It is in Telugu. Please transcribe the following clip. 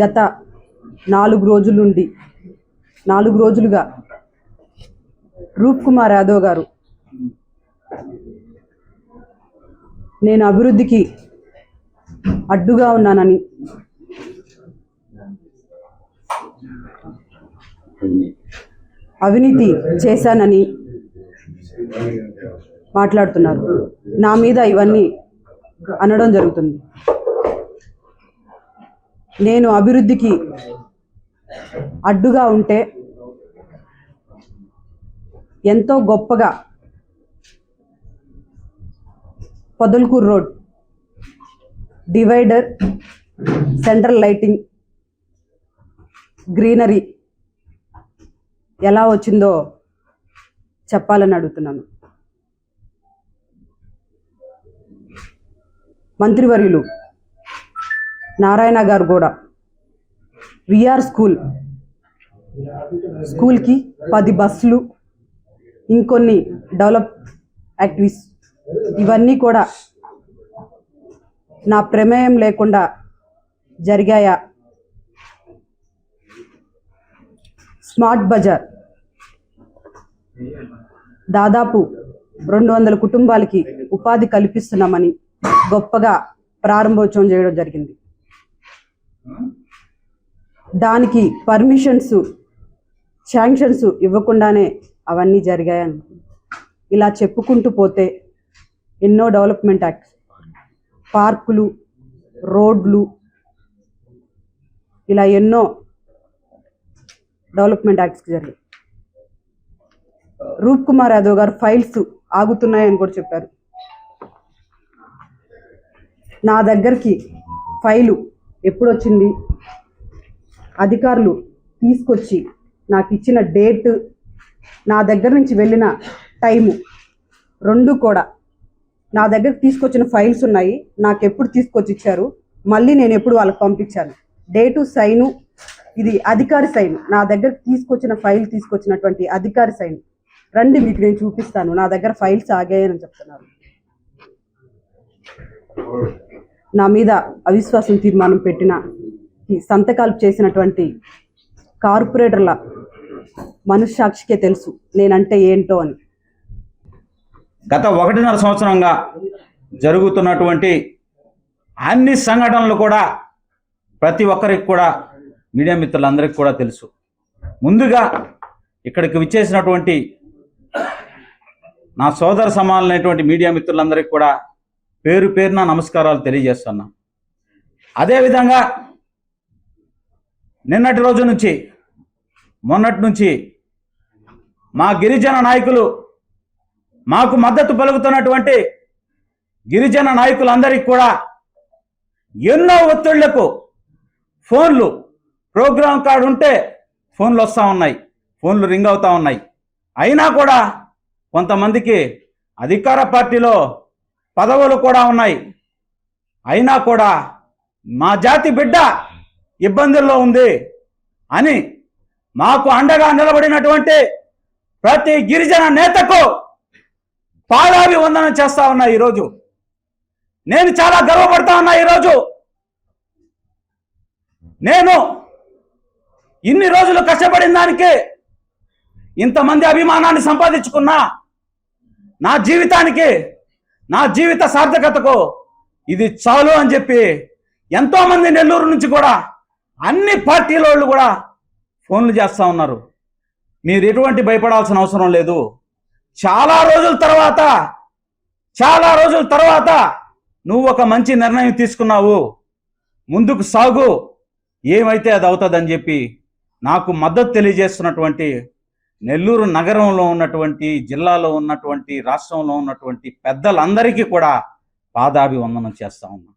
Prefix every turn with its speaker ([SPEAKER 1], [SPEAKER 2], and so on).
[SPEAKER 1] గత నాలుగు రోజుల నుండి నాలుగు రోజులుగా రూప్ కుమార్ యాదవ్ గారు నేను అభివృద్ధికి అడ్డుగా ఉన్నానని అవినీతి చేశానని మాట్లాడుతున్నారు. నా మీద ఇవన్నీ అనడం జరుగుతుంది. నేను అభివృద్ధికి అడ్డుగా ఉంటే ఎంతో గొప్పగా Podalakur road divider central lighting greenery ఎలా వచ్చిందో చెప్పాలని అడుగుతున్నాను. మంత్రివర్యులు నారాయణ గారు కూడా. విఆర్ స్కూల్ స్కూల్కి పది బస్సులు ఇంకొన్ని డెవలప్ యాక్టివిటీస్ ఇవన్నీ కూడా నా ప్రమేయం లేకుండా జరిగాయా? స్మార్ట్ బజార్. దాదాపు రెండు వందల కుటుంబాలకి ఉపాధి కల్పిస్తున్నామని గొప్పగా ప్రారంభోత్సవం చేయడం జరిగింది. దానికి పర్మిషన్స్ శాంక్షన్స్ ఇవ్వకుండానే అవన్నీ జరిగాయని. ఇలా చెప్పుకుంటూ పోతే ఎన్నో డెవలప్మెంట్ యాక్ట్స్ పార్కులు రోడ్లు ఇలా ఎన్నో డెవలప్మెంట్ యాక్ట్స్ జరిగాయి. రూప్ కుమార్ యాదవ్ గారు ఫైల్స్ ఆగుతున్నాయని కూడా చెప్పారు. నా దగ్గరికి ఫైలు ఎప్పుడు వచ్చింది అధికారులు తీసుకొచ్చి నాకు ఇచ్చిన డేట్ నా దగ్గర నుంచి వెళ్ళిన టైము రెండు కూడా. నా దగ్గర తీసుకొచ్చిన ఫైల్స్ ఉన్నాయి. నాకు ఎప్పుడు తీసుకొచ్చి ఇచ్చారు మళ్ళీ నేను ఎప్పుడు వాళ్ళకి పంపించాను. డేటు సైను ఇది అధికారి సైన్. నా దగ్గర తీసుకొచ్చిన ఫైల్ తీసుకొచ్చినటువంటి అధికారి సైన్. రండి మీకు నేను చూపిస్తాను. నా దగ్గర ఫైల్స్ ఆగాయని చెప్తున్నారు. నా మీద అవిశ్వాసం తీర్మానం పెట్టిన ఈ సంతకాలు చేసినటువంటి కార్పొరేటర్ల మనస్సాక్షికే తెలుసు నేనంటే ఏంటో అని.
[SPEAKER 2] గత ఒకటిన్నర సంవత్సరంగా జరుగుతున్నటువంటి అన్ని సంఘటనలు కూడా ప్రతి ఒక్కరికి కూడా మీడియా మిత్రులందరికీ కూడా తెలుసు. ముందుగా ఇక్కడికి విచ్చేసినటువంటి నా సోదర సమానమైనటువంటి మీడియా మిత్రులందరికీ కూడా పేరు పేరున నమస్కారాలు తెలియజేస్తున్నా. అదేవిధంగా నిన్నటి రోజు నుంచి మొన్నటి నుంచి మా గిరిజన నాయకులు మాకు మద్దతు పలుకుతున్నటువంటి గిరిజన నాయకులందరికీ కూడా ఎన్నో ఒత్తిళ్ళకు ఫోన్లు ప్రోగ్రామ్ కార్డు ఉంటే ఫోన్లు వస్తూ ఉన్నాయి ఫోన్లు రింగ్ అవుతూ ఉన్నాయి. అయినా కూడా కొంతమందికి అధికార పార్టీలో పదవులు కూడా ఉన్నాయి. అయినా కూడా మా జాతి బిడ్డ ఇబ్బందుల్లో ఉంది అని మాకు అండగా నిలబడినటువంటి ప్రతి గిరిజన నేతకు పాదాభివందనం చేస్తా ఉన్నా ఈరోజు. నేను చాలా గర్వపడతా ఉన్నా ఈరోజు. నేను ఇన్ని రోజులు కష్టపడిన దానికి ఇంతమంది అభిమానాన్ని సంపాదించుకున్నా నా జీవితానికి నా జీవిత సార్థకతకు ఇది చాలు అని చెప్పి ఎంతోమంది నెల్లూరు నుంచి కూడా అన్ని పార్టీల వాళ్ళు కూడా ఫోన్లు చేస్తూ ఉన్నారు. మీరు ఎటువంటి భయపడాల్సిన అవసరం లేదు. చాలా రోజుల తర్వాత చాలా రోజుల తర్వాత నువ్వు ఒక మంచి నిర్ణయం తీసుకున్నావు. ముందుకు సాగు. ఏమైతే అది అవుతుందని చెప్పి నాకు మద్దతు తెలియజేస్తున్నటువంటి నెల్లూరు నగరంలో ఉన్నటువంటి జిల్లాలో ఉన్నటువంటి రాష్ట్రంలో ఉన్నటువంటి పెద్దలందరికీ కూడా పాదాభివందనం చేస్తా ఉన్నాం.